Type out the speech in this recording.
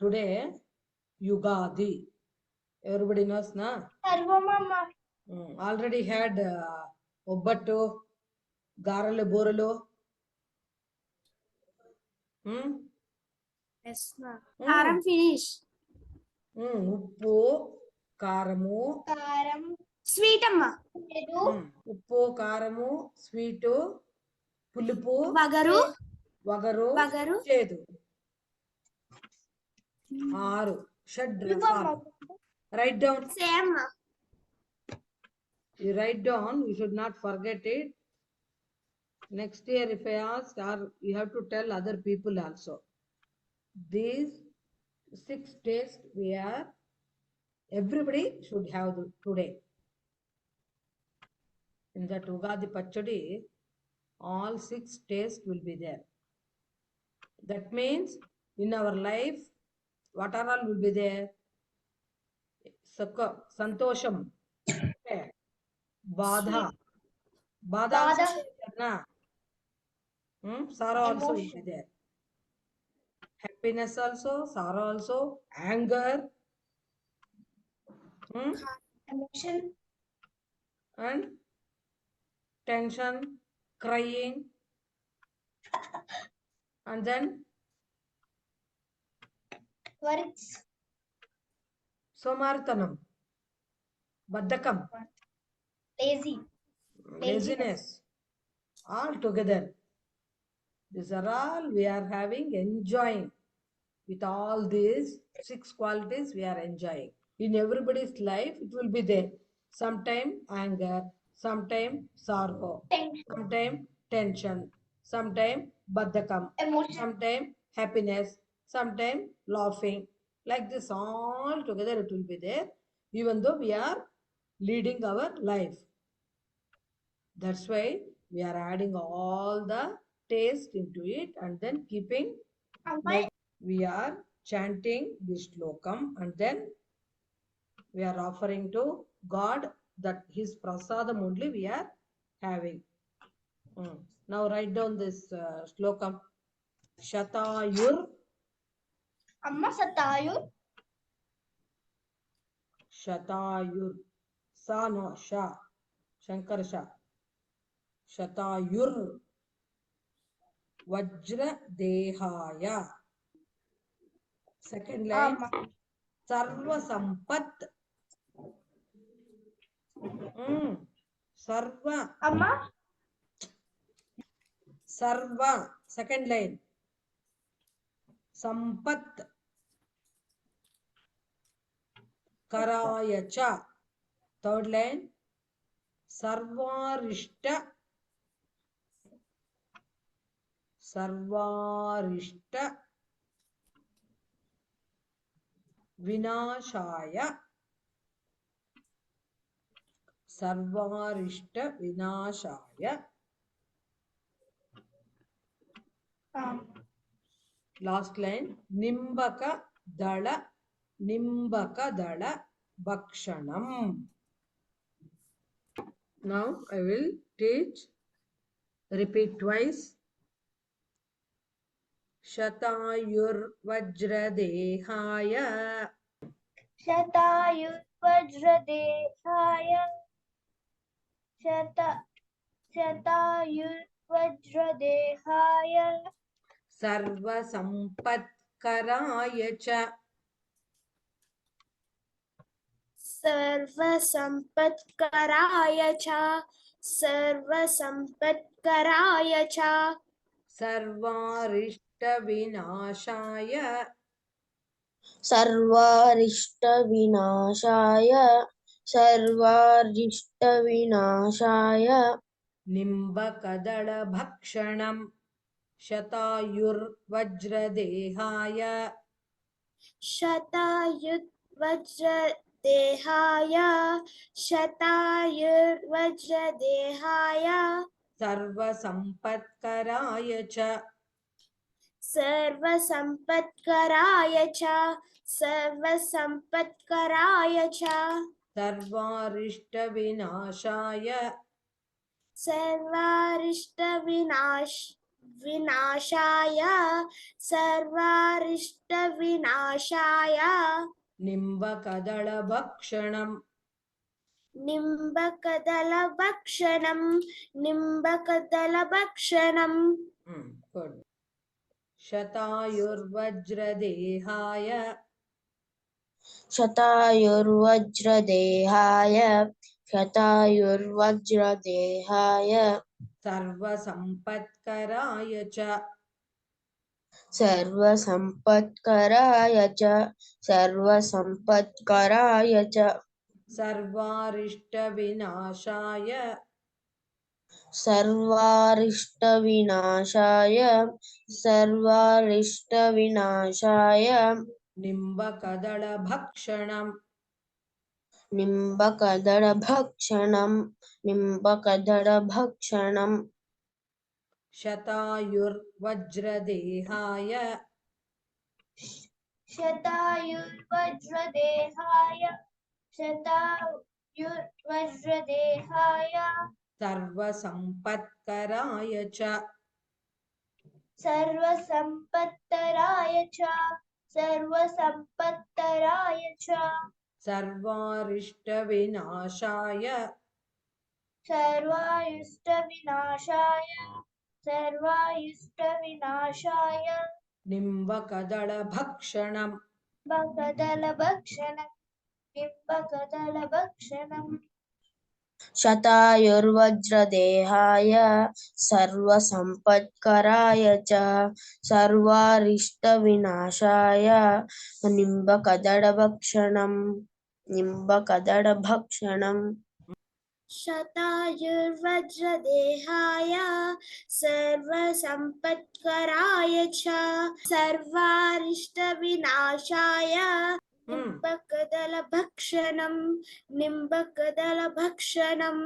today yugadi everybody knows na సర్వమమ్మ Mm, already had uh, ಒಬ್ಬಟ್ಟು గారెలు బూరెలు Hmm? ఎస్ మా Mm, కారం ఫినిష్ mm, ఉప్పు కారము కారం స్వీట్ అమ్మ mm, ఉప్పు కారము స్వీటు పులుపు వగరు వగరు వగరు చేదు ఆరు షడ్ రసాలు write down same you write down you should not forget it next year if i ask or you have to tell other people also these six days we are everybody should have the, today in that ugadi pachadi all six tastes will be there that means in our life what are all will be there sukkam santosham badha badha na hmm sorrow also will be there happiness also sorrow also anger hmm emotion and tension crying and then works somartanam baddakam lazy laziness all together these are all we are having enjoying with all these six qualities we are enjoying in everybody's life it will be there sometime anger sometime sorrow sometime tension sometime baddakam emotion sometime happiness sometimes laughing. Like this all together it will be there even though we are leading our life. That's why we are adding all the taste into it and then keeping we are chanting this lokam and then we are offering to God that his prasadam only we are having. Mm. Now write down this uh, slokam. Shatayur अम्मा शतायुर शतायुर सा no शा शंकर शा। शतायुर वज्र देहाय second line सर्व संपत सर्व। अम्मा सर्व सेकंड लाइन संपत line. Sampat. Karaya cha. Third line. Sarvarishta. Sarvarishta. Vinashaya. Sarvarishta Vinashaya. Last line. Nimbakadala Bhakshanam. Now I will teach, repeat twice. शतायुर्वज्रदेहाय शतायुर्वज्रदेहाय शत शतायुर्वज्रदेहाय सर्वसम्पत्कराय च सर्वसम्पत्कराय च सर्वसम्पत्कराय च। सर्वारिष्टविनाशाय। सर्वारिष्टविनाशाय सर्वारिष्टविनाशाय। निम्बकदळभक्षणं शतायुर्वज्रदेहाय। शतायुर्वज्र देहाय शतायुर्वज्रदेहाय। सर्वसम्पत्कराय च। सर्वसम्पत्कराय च सर्वसम्पत्कराय च। सर्वारिष्टविनाशाय। सर्वारिष्टविनाश विनाशाय। सर्वारिष्टविनाशाय। నింబకదళభక్షణం. నింబకదళభక్షణం నింబకదళభక్షణం. గుడ్ శతాయుర్వజ్రదేహాయ. శతాయుర్వజ్రదేహాయ శతాయుర్వజ్రదేహాయ. సర్వసంపత్కరాయ చ. सर्वसम्पत्कराय च सर्वसम्पत्कराय च सर्वारिष्टविनाशाय सर्वारिष्टविनाशाय सर्वारिष्टविनाशाय निम्बकदळभक्षणम् निम्बकदळभक्षणं निम्बकदळभक्षणं शतायुर्वज्रदेहाय शतायुर्वज्रदेहाय शतायुर्वज्रदेहाय सर्वसम्पत्कराय च सर्वसम्पत्तराय च सर्वसम्पत्तराय च सर्वारिष्टविनाशाय सर्वायुष्टविनाशाय सर्वायुष्टविनाशाय निम्बकदळभक्षणम् बकदलभक्षणं बिम्बकदलभक्षणम् शतायुर्वज्रदेहाय सर्वसम्पत्कराय च सर्वारिष्टविनाशाय निम्बकदळभक्षणं निम्बकदळभक्षणम् शतायुर्वज्रदेहाय సర్వసంపత్కరాయ చ సర్వారిష్ట వినాశాయ నింబకదల భక్షణం నింబకదల భక్షణం